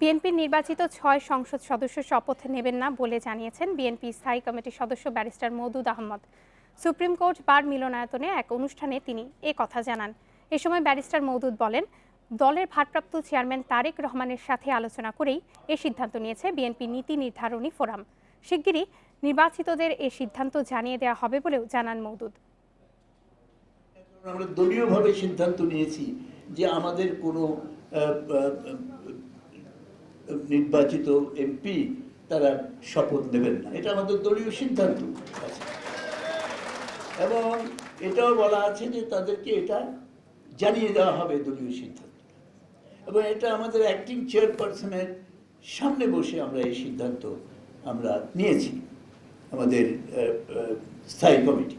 বিএনপির নির্বাচিত ছয় সংসদ সদস্য শপথ নেবেন না বলে জানিয়েছেন বিএনপি স্থায়ী কমিটির সদস্য barrister Moudud Ahmed. Supreme court bar মিলনায়তনে এক অনুষ্ঠানে তিনি এ কথা জানান। এ সময় ব্যারিস্টার মওদুদ বলেন, দলের ভারপ্রাপ্ত চেয়ারম্যান তারেক রহমানের সাথে আলোচনা করেই এ সিদ্ধান্ত নিয়েছে বিএনপি নীতি নির্ধারণী ফোরাম। শিগগিরই নির্বাচিতদের এ সিদ্ধান্ত জানিয়ে দেওয়া হবে বলেও জানান মওদুদ। আমরা দলীয়ভাবে সিদ্ধান্ত নিয়েছি যে আমাদের কোনো নির্বাচিত এমপি তারা শপথ নেবেন না। এটা আমাদের দলীয় সিদ্ধান্ত। এবং এটাও বলা আছে যে তাদেরকে এটা জানিয়ে দেওয়া হবে দলীয় সিদ্ধান্ত। এবং এটা আমাদের অ্যাক্টিং চেয়ারপারসনের সামনে বসে আমরা এই সিদ্ধান্ত আমরা নিয়েছি। আমাদের স্থায়ী কমিটি।